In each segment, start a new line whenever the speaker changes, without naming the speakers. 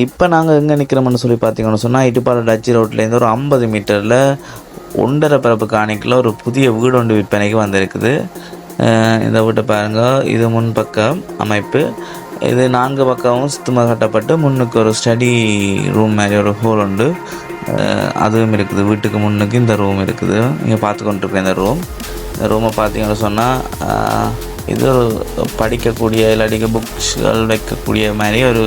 இப்போ நாங்கள் எங்கே நிற்கிறோம்னு சொல்லி பார்த்தீங்கன்னு சொன்னால் இட்டுப்பாறை டச்சு ரோட்லேருந்து ஒரு ஐம்பது மீட்டரில் ஒன்றரை பரப்பு காணிக்கில் ஒரு புதிய வீடு ஒன்று விற்பனைக்கு வந்திருக்குது. இந்த வீட்டை பாருங்கள் இது முன்பக்கம் அமைப்பு. இது நான்கு பக்கமும் சுத்தமாக கட்டப்பட்டு முன்னுக்கு ஒரு ஸ்டடி ரூம் மாதிரி ஒரு ஹோல் உண்டு. அதுவும் இருக்குது. வீட்டுக்கு முன்னுக்கு இந்த ரூம் இருக்குது. இங்கே பார்த்து கொண்டிருக்கேன் இந்த ரூம் இந்த ரூமை பார்த்தீங்கன்னு சொன்னால் இது ஒரு படிக்கக்கூடிய இல்லாட்டிக்கு புக்ஸ்கள் வைக்கக்கூடிய மாதிரி ஒரு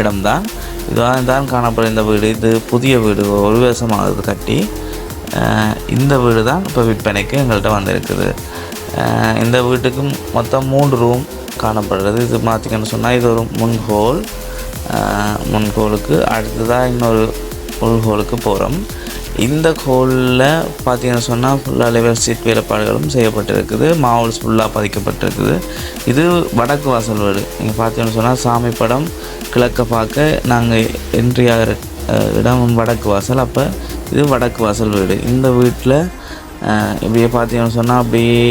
இடம்தான். இதுதான் தான் காணப்படும். இந்த வீடு இது புதிய வீடு. ஒரு வருஷமாகுது கட்டி. இந்த வீடு தான் இப்போ விற்பனைக்கு எங்கள்கிட்ட வந்திருக்குது. இந்த வீட்டுக்கு மொத்தம் மூன்று ரூம் காணப்படுறது. இது பார்த்திங்கன்னு சொன்னால் இது ஒரு முன் ஹோல் முன் ஹோலுக்கு அடுத்ததாக இன்னொரு உள் ஹோலுக்கு போகிறோம் இந்த ஹோலில் பார்த்தீங்கன்னு சொன்னால் ஃபுல்லாக லெவல் சீட் வேலைப்பாடுகளும் செய்யப்பட்டிருக்குது. மாவுல்ஸ் ஃபுல்லாக பதிக்கப்பட்டிருக்குது. இது வடக்கு வாசல் வீடு. நீங்கள் பார்த்தீங்கன்னு சொன்னால் சாமி படம் கிழக்க பார்க்க நாங்கள் என்ட்ரி ஆகிற இடம் வடக்கு வாசல். அப்போ இது வடக்கு வாசல் வீடு. இந்த வீட்டில் இப்படியே பார்த்தீங்கன்னு சொன்னால் அப்படியே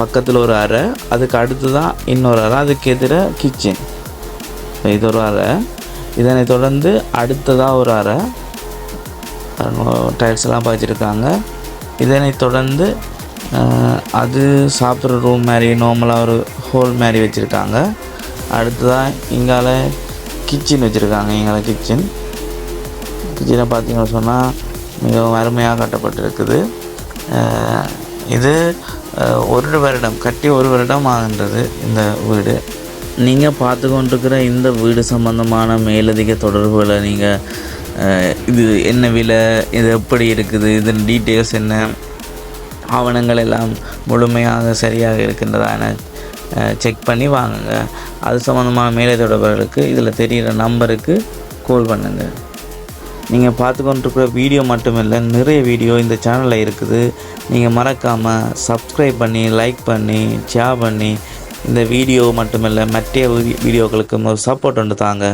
பக்கத்தில் ஒரு அறை அதுக்கு அடுத்து தான் இன்னொரு அறை அதுக்கு எதிர கிச்சன் இது ஒரு அறை. இதனை தொடர்ந்து அடுத்ததாக ஒரு அறை. டைல்ஸ் எல்லாம் பாய்ச்சிருக்காங்க இதனை தொடர்ந்து அது சாப்பிட்ற ரூம் மாதிரி நார்மலாக ஒரு ஹோல் மாதிரி வச்சுருக்காங்க. அடுத்ததாக இங்கால கிச்சன் வச்சுருக்காங்க இங்கால கிச்சன் கிச்சனை பார்த்தீங்கன்னு சொன்னால் மிகவும் அருமையாக கட்டப்பட்டிருக்குது. இது ஒரு வருடம் கட்டி ஒரு வருடம் ஆகின்றது இந்த வீடு. நீங்கள் பார்த்து கொண்டிருக்கிற இந்த வீடு சம்பந்தமான மேலதிக தொடர்புகளை நீங்கள் இது என்ன விலை இது எப்படி இருக்குது இதன் டீட்டெயில்ஸ் என்ன ஆவணங்கள் எல்லாம் முழுமையாக சரியாக இருக்கின்றதான செக் பண்ணி வாங்குங்க. அது சம்மந்தமான மேலே தொடர்பர்களுக்கு இதில் தெரிகிற நம்பருக்கு கால் பண்ணுங்கள் நீங்கள் பார்த்து கொண்டிருக்கிற வீடியோ மட்டும் இல்லை நிறைய வீடியோ இந்த சேனலில் இருக்குது. நீங்கள் மறக்காமல் சப்ஸ்கிரைப் பண்ணி லைக் பண்ணி ஷேர் பண்ணி இந்த வீடியோ மட்டுமில்லை மற்ற வீடியோக்களுக்கும் ஒரு சப்போர்ட் ஒன்று தாங்க.